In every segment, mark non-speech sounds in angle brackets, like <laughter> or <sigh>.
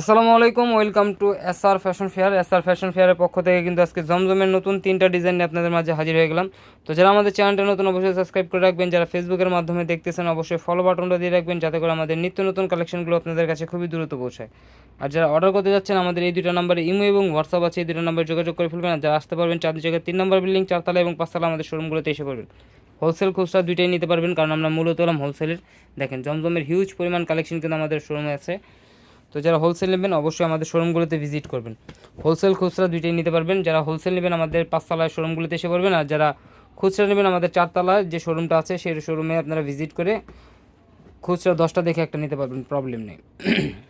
আসসালামু আলাইকুম, welcome to S R fashion fair. S R fashion ফেয়ারের পক্ষ থেকে কিন্তু আজকে জমজমের নতুন তিনটা ডিজাইন নিয়ে আপনাদের মাঝে হাজির হয়ে গেলাম। তো যারা আমাদের চ্যানেলটা নতুন, অবশ্যই সাবস্ক্রাইব করে রাখবেন। যারা ফেসবুকের মাধ্যমে দেখতেছেন, অবশ্যই ফলো বাটনটা দিয়ে রাখবেন, যাতে করে আমাদের নিত্য নতুন কালেকশনগুলো আপনাদের কাছে খুবই দ্রুত পৌঁছায়। আর যারা অর্ডার করতে যাচ্ছেন, আমাদের এই দুটো নাম্বারে ইমো এবং হোয়াটসঅ্যাপ আছে। এই দুটো নাম্বারে যোগাযোগ করে ফেলবেন। আর যারা আসতে পারবেন চাঁদ জায়গায় তিন নম্বর বিল্ডিং চারতলা এবং পাঁচতলা আমাদের শোরুমগুলোতে এসে পড়বেন। হোলসেল খুচরা দুইটাই নিতে পারবেন, কারণ আমরা মূলত হলাম হোলসেলের দেখেন, জমজমের হিউজ পরিমাণ কালেকশন কিন্তু আমাদের শোরুমে আছে। তো যারা হোলসেল নেবেন, অবশ্যই আমাদের শোরুমগুলোতে ভিজিট করবেন। হোলসেল খুচরা দুইটাই নিতে পারবেন। যারা হোলসেল নেবেন, আমাদের পাঁচতলায় শোরুমগুলোতে এসে পড়বেন। আর যারা খুচরা নেবেন, আমাদের চারতলায় যে শোরুমটা আছে, সেই শোরুমে আপনারা ভিজিট করে খুচরা দশটা দেখে একটা নিতে পারবেন প্রবলেম নেই।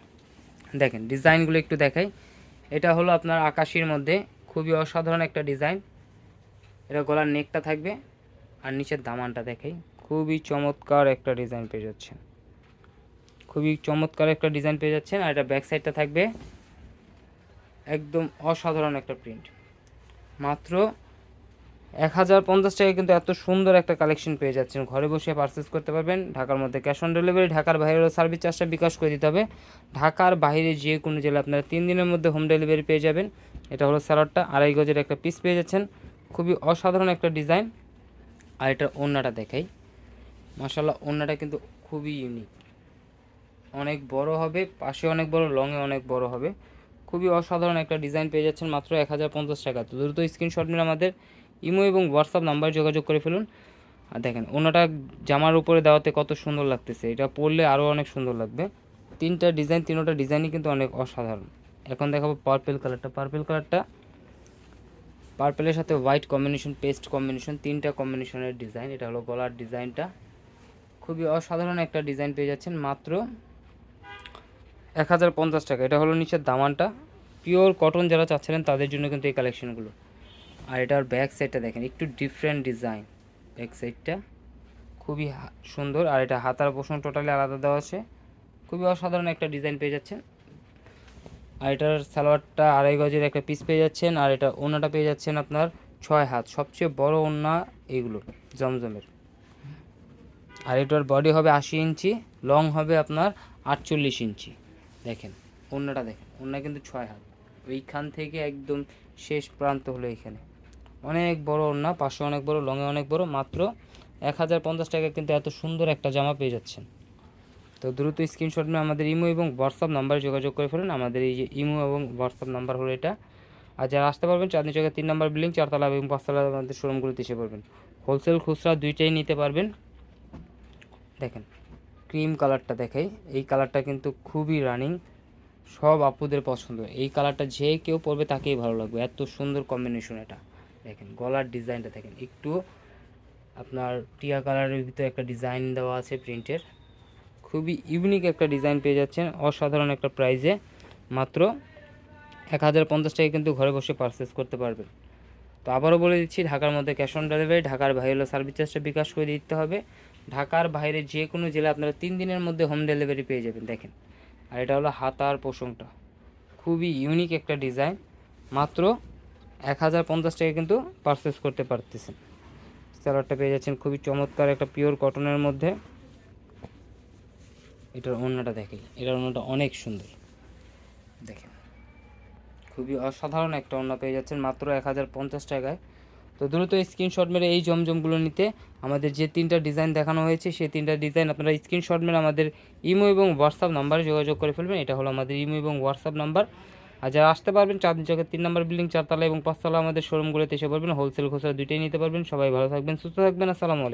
<clears throat> দেখেন ডিজাইনগুলো একটু দেখাই। এটা হলো আপনার আকাশির মধ্যে, খুবই অসাধারণ একটা ডিজাইন এটা গলার নেকটা থাকবে। আর নিচের দামানটা দেখাই। খুবই চমৎকার একটা ডিজাইন পেয়ে যাচ্ছেন। খুবই চমৎকার একটা ডিজাইন পেয়ে যাচ্ছেন আর এটা ব্যাক সাইডটা থাকবে একদম অসাধারণ একটা প্রিন্ট মাত্র এক হাজার পঞ্চাশ টাকায় কিন্তু এত সুন্দর একটা কালেকশন পেয়ে যাচ্ছেন। ঘরে বসে পারচেস করতে পারবেন, ঢাকার মধ্যে ক্যাশ অন ডেলিভারি ঢাকার বাইরেও সার্ভিস চার্জটা বিকাশ করে দিতে হবে। ঢাকার বাইরে যে কোনো জেলা আপনারা তিন দিনের মধ্যে হোম ডেলিভারি পেয়ে যাবেন। এটা হলো স্যালাডটা আড়াই গজের একটা পিস পেয়ে যাচ্ছেন। খুবই অসাধারণ একটা ডিজাইন আর এটা ওড়নাটা দেখাই। মাসাল্লাহ ওড়নাটা কিন্তু খুবই ইউনিক অনেক বড় হবে, পাশে অনেক বড় লংয়ে অনেক বড় হবে। খুবই অসাধারণ একটা ডিজাইন পেয়ে যাচ্ছেন মাত্র এক হাজার পঞ্চাশ টাকা। তো দ্রুত স্ক্রিনশট নিয়ে আমাদের ইমো এবং হোয়াটসঅ্যাপ নাম্বার যোগাযোগ করে ফেলুন। আর দেখেন, ওনাটা জামার উপরে দেওয়াতে কত সুন্দর লাগতেছে। এটা পরলে আরও অনেক সুন্দর লাগবে। তিনটা ডিজাইন তিনোটা ডিজাইনই কিন্তু অনেক অসাধারণ। এখন দেখাবো পার্পেল কালারটা পার্পেল কালারটা পার্পেলের সাথে হোয়াইট কম্বিনেশন পেস্ট কম্বিনেশন তিনটা কম্বিনেশনের ডিজাইন এটা হলো গলার ডিজাইনটা খুবই অসাধারণ একটা ডিজাইন পেয়ে যাচ্ছেন মাত্র এক হাজার পঞ্চাশ টাকা। এটা হলো নিচের দামানটা। পিওর কটন যারা চাচ্ছিলেন, তাদের জন্য কিন্তু এই কালেকশনগুলো আর এটার ব্যাক সাইডটা দেখেন, একটু ডিফারেন্ট ডিজাইন ব্যাক সাইডটা খুবই সুন্দর। আর এটা হাতার পোষণ টোটালি আলাদা দেওয়া আছে। খুবই অসাধারণ একটা ডিজাইন পেয়ে যাচ্ছেন। আর এটার সালোয়ারটা আড়াই গজের একটা পিস পেয়ে যাচ্ছেন। আর এটা ওনাটা পেয়ে যাচ্ছেন আপনার ছয় হাত। সবচেয়ে বড় ওনা এইগুলো জমজমের। আর এটার বডি হবে আশি ইঞ্চি লং হবে আপনার আটচল্লিশ ইঞ্চি। দেখেন, ওড়নাটা দেখেন, ওড়না কিন্তু ছয় হাত। ওইখান থেকে একদম শেষ প্রান্ত হলো এখানে। অনেক বড় ওড়না, পাশে অনেক বড় লঙে অনেক বড়, মাত্র এক হাজার পঞ্চাশ টাকা কিন্তু এত সুন্দর একটা জামা পেয়ে যাচ্ছেন। তো দ্রুত স্ক্রিনশট নিয়ে আমাদের ইমো এবং হোয়াটসঅ্যাপ নাম্বারে যোগাযোগ করে ফেলুন। আমাদের এই যে ইমো এবং হোয়াটসঅ্যাপ নাম্বার হলো এটা। আর যারা আসতে পারবেন, চাঁদনি চৌকের তিন নাম্বার বিল্ডিং, চারতলা এবং পাঁচতলা আমাদের শোরুমগুলোতে এসে পড়বেন। হোলসেল খুচরা দুইটাই নিতে পারবেন। দেখেন ক্রিম কালারটা দেখাই। এই কালারটা কিন্তু খুবই রানিং, সব আপুদের পছন্দ। এই কালারটা যে কেউ পরবে তাকেই ভালো লাগবে। এত সুন্দর কম্বিনেশন এটা। দেখেন, গলার ডিজাইনটা দেখেন। একটু আপনার টিয়া কালারের ভিতরে একটা ডিজাইন দেওয়া আছে প্রিন্টের। খুবই ইউনিক একটা ডিজাইন পেয়ে যাচ্ছেন, অসাধারণ একটা প্রাইজে মাত্র এক হাজার পঞ্চাশ টাকা কিন্তু ঘরে বসে পারচেস করতে পারবেন। তো আবারও বলে দিচ্ছি, ঢাকার মধ্যে ক্যাশ অন ডেলিভারি ঢাকার বাইরে সার্ভিস চার্জটা বিকাশ করে দিতে হবে। ঢাকার বাইরে যে কোনো জেলা আপনারা তিন দিনের মধ্যে হোম ডেলিভারি পেয়ে যাবেন, দেখেন। আর এটা হলো হাতার পোষণটা খুবই ইউনিক একটা ডিজাইন মাত্র এক হাজার পঞ্চাশ টাকা কিন্তু পারচেস করতে পারতেছেন। স্যালাডটা পেয়ে যাচ্ছেন খুবই চমৎকার একটা পিওর কটনের মধ্যে। এটার অন্যটা দেখেন, এটার অন্যটা অনেক সুন্দর। দেখেন, খুবই অসাধারণ একটা অন্য পেয়ে যাচ্ছেন। মাত্র এক হাজার পঞ্চাশ টাকায় তো দ্রুত স্ক্রিনশট মেরে এই জমজমগুলো নিতে আমাদের যে তিনটা ডিজাইন দেখানো হয়েছে, সেই তিনটা ডিজাইন আপনারা স্ক্রিনশট মেরে আমাদের ইমো এবং হোয়াটসঅ্যাপ নাম্বারে যোগাযোগ করে ফেলবেন। এটা হলো আমাদের ইমো এবং হোয়াটসঅ্যাপ নাম্বার আর যারা আসতে পারবেন চাঁদনি চকের তিন নম্বর বিল্ডিং চারতলা এবং পাঁচতলা আমাদের শোরুমগুলোতে এসে পারবেন হোলসেল খুচরা দুইটাই নিতে পারবেন। সবাই ভালো থাকবেন, সুস্থ থাকবেন। আসসালামু আলাইকুম।